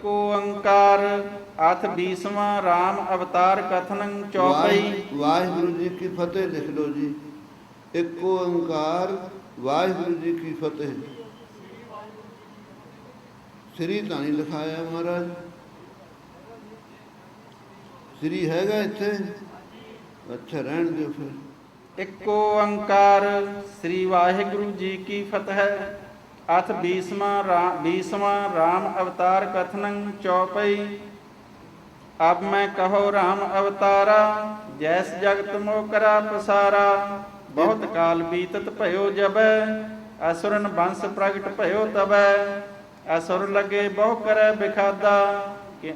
ਇੱਕ ਓੰਕਾਰ ਅਥ ਬੀਸਵਾਂ RAM ਅਵਤਾਰ ਕਥਨੰ ਚੌਪਈ। ਵਾਹਿ- ਵਾਹਿਗੁਰੂ ਜੀ ਕੀ ਫਤਿਹ ਲਿਖ ਲਓ ਜੀ। ਇੱਕ ਓੰਕਾਰ ਵਾਹਿਗੁਰੂ ਜੀ ਕੀ ਫਤਿਹ। ਸ੍ਰੀ ਤਾਂ ਨਹੀਂ ਲਿਖਾਇਆ ਮਹਾਰਾਜ। ਸ੍ਰੀ ਹੈਗਾ ਇੱਥੇ? ਅੱਛਾ ਰਹਿਣ ਦਿਓ ਫਿਰ। ਇੱਕ ਓੰਕਾਰ ਸ੍ਰੀ ਵਾਹਿਗੁਰੂ ਜੀ ਕੀ ਫਤਿਹ। ਅਥ ਬੀਸਵਾਂ ਰਾ- ਬੀਸਵਾਂ RAM ਅਵਤਾਰ ਕਥਨੰ ਚੌਪਈ ਅਬ ਮੈਂ ਕਹੋ RAM ਅਵਤਾਰਾ, ਜੈਸ ਜਗਤ ਮੋਹ ਕਰਾ ਪਸਾਰਾ। ਬਹੁਤ ਕਾਲ ਬੀਤਤ ਭਇਓ ਜਬੈ, ਅਸੁਰਨ ਬੰਸ ਪ੍ਰਗਟ ਭਇਓ ਤਬੈ। ਅਸੁਰ ਲਗੇ ਬਹੁ ਕਰੈ ਬਿਖਾਦਾ। ਕਿ-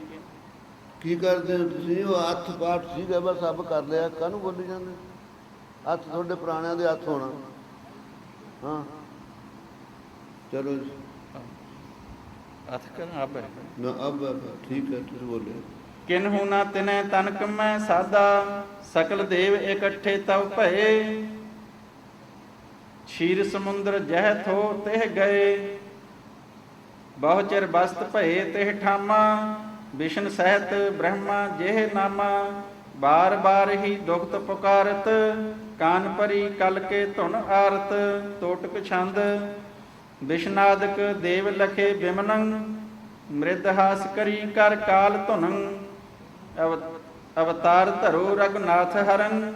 ਕੀ ਕਰਦੇ ਹੋ ਤੁਸੀਂ? ਉਹ ਹੱਥ ਪਾਠ ਸੀਗਾ, ਬਸ ਸਭ ਕਰ ਲਿਆ। ਕਾਹਨੂੰ ਬੋਲੀ ਜਾਂਦੇ? ਹੱਥ ਤੁਹਾਡੇ ਪੁਰਾਣਿਆਂ ਦੇ ਹੱਥ ਹੋਣਾ। ਹਾਂ। ਚਲੋ ਜੀ। ਅਥ ਕਰ ਅਬ ਨਾ ਅਬ ਠੀਕ ਹੈ ਤੁਸੀਂ ਬੋਲੇ ਕਿਨਹੂ ਨਾ ਤਿਨੈ ਤਨਕ ਮੈਂ ਸਾਦਾ ਸਕਲ ਦੇਵ ਇਕੱਠੇ ਤਵ ਭਏ। ਛੀਰ ਸਮੁੰਦਰ ਜਹ ਥੋ ਤਿਹ ਗਏ। ਬਹੁ ਚਿਰ ਬਸਤ ਭਏ ਤਿਹ ਠਾਮਾ। ਵਿਸ਼ਨ ਸਹਿਤ ਬ੍ਰਹਮਾ ਜਿਹ ਨਾਮਾ। ਬਾਰ ਬਾਰ ਹੀ ਦੁਖਤ ਪੁਕਾਰਤ ਕਾਨ ਪਰੀ ਕਲ ਕੇ ਧੁਨ ਆਰਤ ਤੋਟਕ ਛੰਦ। ਵਿਸ਼ਨਾਦਕ ਦੇਵ ਲਖੇ ਬਿਮਨੰ ਮ੍ਰਿਦ ਕਰੀ ਕਰ ਕਾਲ ਧੁਨੰ ਅਵ- ਅਵਤਾਰ ਧਰੋ ਰਗਨਾਥ ਹਰੰ